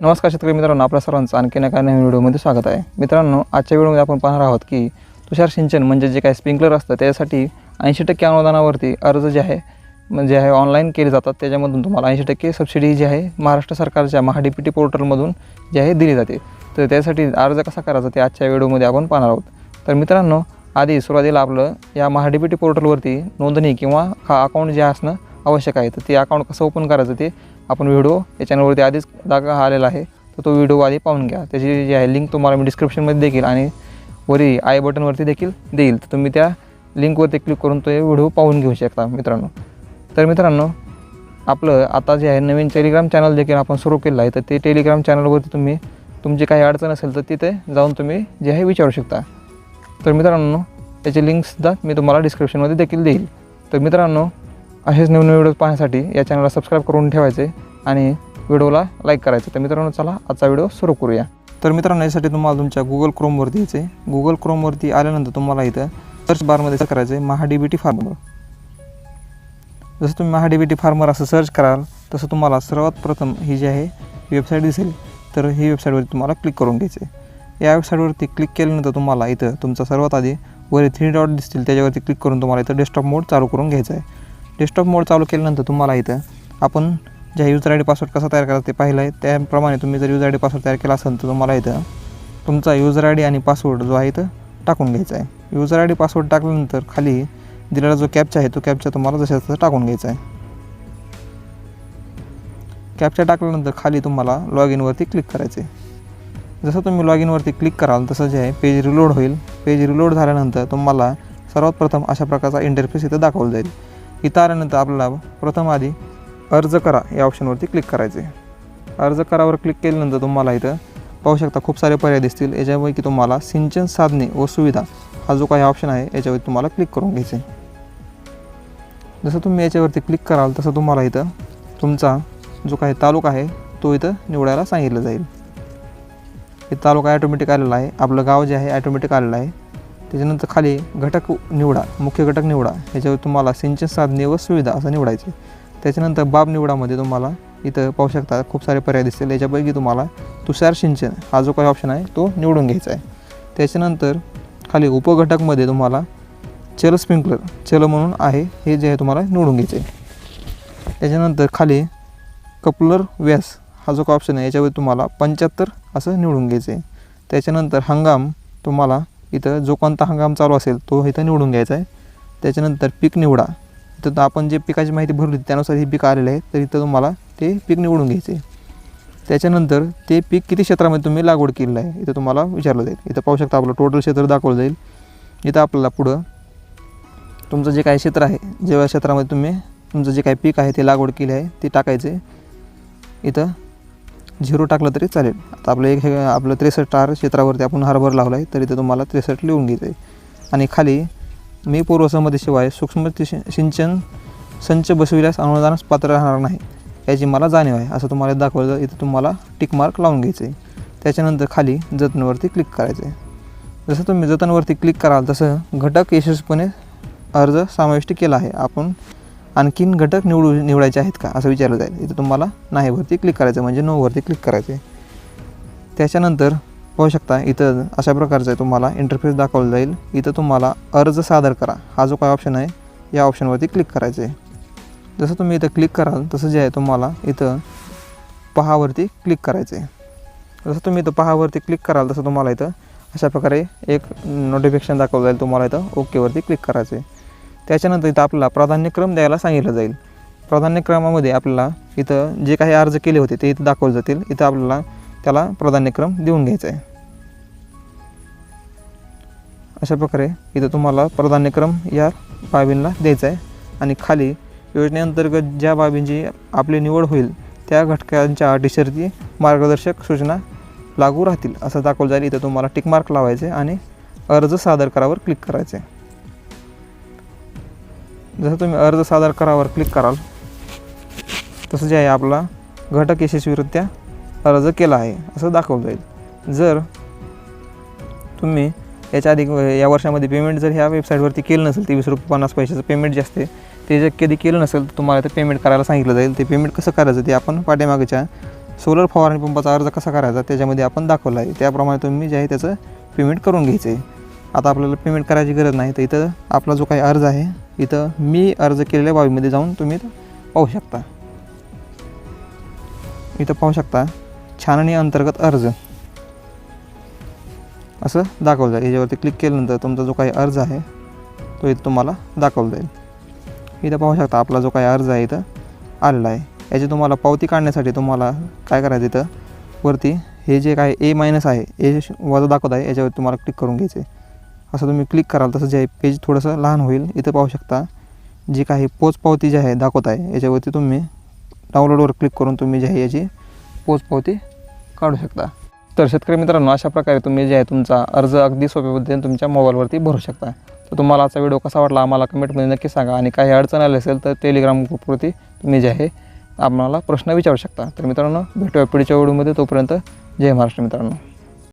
नमस्कार शेतकरी मित्रांनो आपल्या सर्वांचं आणखी एका नवीन व्हिडिओमध्ये स्वागत आहे. मित्रांनो आजच्या व्हिडिओमध्ये आपण पाहणार आहोत की तुषार सिंचन म्हणजे जे काही स्प्रिंकलर असतं त्यासाठी ऐंशी टक्के अनुदानावरती अर्ज जे आहे म्हणजे आहे ऑनलाईन केले जातात. त्याच्यामधून तुम्हाला ऐंशी टक्के सबसिडी जी आहे महाराष्ट्र सरकारच्या महा पोर्टलमधून जी आहे दिली जाते. तर त्यासाठी अर्ज कसा करायचा ते आजच्या व्हिडिओमध्ये आपण पाहणार आहोत. तर मित्रांनो आधी सुरुवातीला आपलं या महा पोर्टलवरती नोंदणी किंवा हा अकाउंट जे असणं आवश्यक आहे तर ते अकाउंट कसं ओपन करायचं ते आपण व्हिडिओ या चॅनलवरती आधीच जागा आलेला आहे तर तो व्हिडिओ आधी पाहून घ्या. त्याची जी आहे लिंक तुम्हाला मी डिस्क्रिप्शनमध्ये देखील आणि वरी आय बटनवरती देखील देईल. तर तुम्ही त्या लिंकवरती क्लिक करून तो व्हिडिओ पाहून घेऊ शकता मित्रांनो. तर मित्रांनो आपलं आता जे आहे नवीन टेलिग्राम चॅनल देखील आपण सुरू केलं आहे तर ते टेलिग्राम चॅनलवरती तुम्ही तुमची काही अडचण असेल तर तिथे जाऊन तुम्ही जे आहे विचारू शकता. तर मित्रांनो त्याची लिंकसुद्धा मी तुम्हाला डिस्क्रिप्शनमध्ये देखील देईल. तर मित्रांनो असेच नवीन व्हिडिओ पाहण्यासाठी या चॅनलला सबस्क्राईब करून ठेवायचे. आणि व्हिडिओला लाईक करायचं. तर मित्रांनो चला आजचा व्हिडिओ सुरू करूया. तर मित्रांनो यासाठी तुम्हाला तुमच्या गुगल क्रोमवरती आहे गुगल क्रोमवरती आल्यानंतर तुम्हाला इथं सर्च बारमध्ये सर्च करायचं आहे महाडीबीटी बी टी फार्मर जसं तुम्ही महाडीबीटी फार्मर असं सर्च कराल तसं तुम्हाला सर्वात प्रथम ही जी आहे वेबसाईट दिसेल. तर ही वेबसाईटवरती तुम्हाला क्लिक करून घ्यायचं आहे या वेबसाईटवरती क्लिक केल्यानंतर तुम्हाला इथं तुमचा सर्वात आधी वर थ्री डॉट दिसतील त्याच्यावरती क्लिक करून तुम्हाला इथं डेस्कटॉप मोड चालू करून घ्यायचा आहे डेस्कटॉप मोड चालू केल्यानंतर तुम्हाला इथं आपण ज्या युजर आय डी पासवर्ड कसा तयार करायचा ते पाहिलं आहे. त्याप्रमाणे तुम्ही जर युजर आय डी पासवर्ड तयार केला असेल तर तुम्हाला इथं तुमचा युजर आय डी आणि पासवर्ड जो आहे इथं टाकून घ्यायचा आहे. युजर आय डी पासवर्ड टाकल्यानंतर खाली दिलेला जो कॅपचा आहे तो कॅपचा तुम्हाला जशा तसं टाकून घ्यायचा आहे. कॅपचा टाकल्यानंतर खाली तुम्हाला लॉग इनवरती क्लिक करायचे जसं तुम्ही लॉग इनवरती क्लिक कराल तसं जे आहे पेज रिलोड होईल. पेज रिलोड झाल्यानंतर तुम्हाला सर्वात प्रथम अशा प्रकारचा इंटरफेस इथं दाखवला जाईल. इथं आल्यानंतर आपल्याला प्रथम आधी अर्ज करा या ऑप्शनवरती क्लिक करायचे. अर्ज करावर क्लिक केल्यानंतर तुम्हाला इथं पाहू शकता खूप सारे पर्याय दिसतील. याच्यापैकी तुम्हाला सिंचन साधने व सुविधा हा जो काही ऑप्शन आहे याच्यावरती तुम्हाला क्लिक करून घ्यायचे. जसं तुम्ही याच्यावरती क्लिक कराल तसं तुम्हाला इथं तुमचा जो काही तालुका आहे तो इथं निवडायला सांगितलं जाईल. हे तालुका ॲटोमॅटिक आलेला आहे. आपलं गाव जे आहे ॲटोमॅटिक आलेलं आहे. त्याच्यानंतर खाली घटक निवडा मुख्य घटक निवडा. ह्याच्यावर तुम्हाला सिंचन साधने व सुविधा असं निवडायचे. त्याच्यानंतर बाब निवडामध्ये तुम्हाला इथं पाहू शकता खूप सारे पर्याय दिसतील. याच्यापैकी तुम्हाला तुषार सिंचन हा जो काही ऑप्शन आहे तो निवडून घ्यायचा आहे. त्याच्यानंतर खाली उपघटकमध्ये तुम्हाला चल स्प्रिंकलर चल म्हणून आहे हे जे आहे तुम्हाला निवडून घ्यायचे आहे. त्याच्यानंतर खाली कपलर व्यास हा जो काही ऑप्शन आहे याच्यावर तुम्हाला पंच्याहत्तर असं निवडून घ्यायचं आहे. त्याच्यानंतर हंगाम तुम्हाला इथं जो कोणता हंगाम चालू असेल तो इथं निवडून घ्यायचा आहे. त्याच्यानंतर पीक निवडा तर आपण जे पिकाची माहिती भरली त्यानुसार हे पीक आलेलं आहे. तर इथं तुम्हाला ते पीक निवडून घ्यायचे आहे. त्याच्यानंतर ते पीक किती क्षेत्रामध्ये तुम्ही लागवड केलेलं आहे इथं तुम्हाला विचारलं जाईल. इथं पाहू शकता आपलं टोटल क्षेत्र दाखवलं जाईल. इथं आपल्याला पुढं तुमचं जे काही क्षेत्र आहे जेव्हा क्षेत्रामध्ये तुम्ही तुमचं जे काही पीक आहे ते लागवड केली आहे ते टाकायचे इथं झिरो टाकलं तरी चालेल. आता आपलं एक हे आपलं त्रेसष्ट आर क्षेत्रावरती आपण हरभर लावला आहे तर इथं तुम्हाला त्रेसष्ट लिहून घ्यायचं आहे. आणि खाली मी पूर्वसंमतीशिवाय सूक्ष्म सिंचन संच बसविल्यास अनुदानास पात्र राहणार नाही. याची मला जाणीव आहे असं तुम्हाला दाखवलं इथं तुम्हाला टिक मार्क लावून घ्यायचं आहे त्याच्यानंतर खाली जतनवरती क्लिक करायचं आहे जसं तुम्ही जतनवरती क्लिक कराल तसं घटक यशस्वीपणे अर्ज समाविष्ट केला आहे. आपण आणखीन घटक निवडू निवडायचे आहेत का असं विचारलं जाईल. इथं तुम्हाला नाहीवरती क्लिक करायचं म्हणजे नोवरती क्लिक करायचं आहे त्याच्यानंतर पाहू शकता इथं अशा प्रकारचं आहे. तुम्हाला इंटरफेस दाखवलं जाईल. इथं तुम्हाला अर्ज सादर करा. हा जो काय ऑप्शन आहे या ऑप्शनवरती क्लिक करायचं आहे. जसं तुम्ही इथं क्लिक कराल तसं जे आहे तुम्हाला इथं पहावरती क्लिक करायचं आहे. जसं तुम्ही इथं पहावरती क्लिक कराल तसं तुम्हाला इथं अशा प्रकारे एक नोटिफिकेशन दाखवलं जाईल. तुम्हाला इथं ओकेवरती क्लिक करायचं आहे. त्याच्यानंतर इथं आपल्याला प्राधान्यक्रम द्यायला सांगितलं जाईल. प्राधान्यक्रमामध्ये आपल्याला इथं जे काही अर्ज केले होते ते इथं दाखवले जातील. इथं आपल्याला त्याला प्राधान्यक्रम देऊन घ्यायचा आहे. अशा प्रकारे इथं तुम्हाला प्राधान्यक्रम या बाबींना द्यायचा आहे. आणि खाली योजनेअंतर्गत ज्या बाबींची आपली निवड होईल त्या घटकांच्या अटी शर्ती मार्गदर्शक सूचना लागू राहतील असं दाखवलं जाईल. इथं तुम्हाला टिकमार्क लावायचे आणि अर्ज सादर करावर क्लिक करायचे. जसं तुम्ही अर्ज सादर करावर क्लिक कराल तसं जे आहे आपला घटक यशस्वीरित्या अर्ज केला आहे असं दाखवलं जाईल. जर तुम्ही याच्या आधी या वर्षामध्ये पेमेंट जर ह्या वेबसाईटवरती केलं नसेल तेवीस रुपये पन्नास पैशाचं पेमेंट जे असते ते जर कधी केलं नसेल तर तुम्हाला ते पेमेंट करायला सांगितलं जाईल. ते पेमेंट कसं करायचं ते आपण पाठीमागच्या सोलर फवारणी पंपाचा अर्ज कसा करायचा त्याच्यामध्ये आपण दाखवला आहे. त्याप्रमाणे तुम्ही जे आहे त्याचं पेमेंट करून घ्यायचं आहे. आता आपल्याला पेमेंट करायची गरज नाही तर इथं आपला जो काही अर्ज आहे इथं मी अर्ज केलेल्या बाबीमध्ये जाऊन तुम्ही पाहू शकता. इथं पाहू शकता. छाननी अंतर्गत अर्ज. असं दाखवलं जाईल. याच्यावरती क्लिक केल्यानंतर तुमचा जो काही अर्ज आहे तो इथं तुम्हाला दाखवला जाईल. इथं पाहू शकता आपला जो काही अर्ज आहे इथं आलेला आहे. याची तुम्हाला पावती काढण्यासाठी तुम्हाला काय करायचं इथं? वरती हे जे काय ए मायनस आहे ए वजा दाखवत आहे याच्यावर तुम्हाला क्लिक करून घ्यायचं आहे असं तुम्ही क्लिक कराल तसं जे आहे पेज थोडंसं लहान होईल. इथं पाहू शकता जी काही पोचपावती जी आहे दाखवत आहे याच्यावरती तुम्ही डाउनलोडवर क्लिक करून तुम्ही जे आहे याची पोचपावती काढू शकता. तर शेतकरी मित्रांनो अशा प्रकारे तुम्ही जे आहे तुमचा अर्ज अगदी सोप्या पद्धतीने तुमच्या मोबाईलवरती भरू शकता. तर तुम्हाला असा व्हिडिओ कसा वाटला आम्हाला कमेंटमध्ये नक्की सांगा आणि काही अडचण आली असेल तर टेलिग्राम ग्रुपवरती तुम्ही जे आहे आम्हाला प्रश्न विचारू शकता. तर मित्रांनो भेटूया पुढच्या व्हिडिओमध्ये. तोपर्यंत जय महाराष्ट्र मित्रांनो.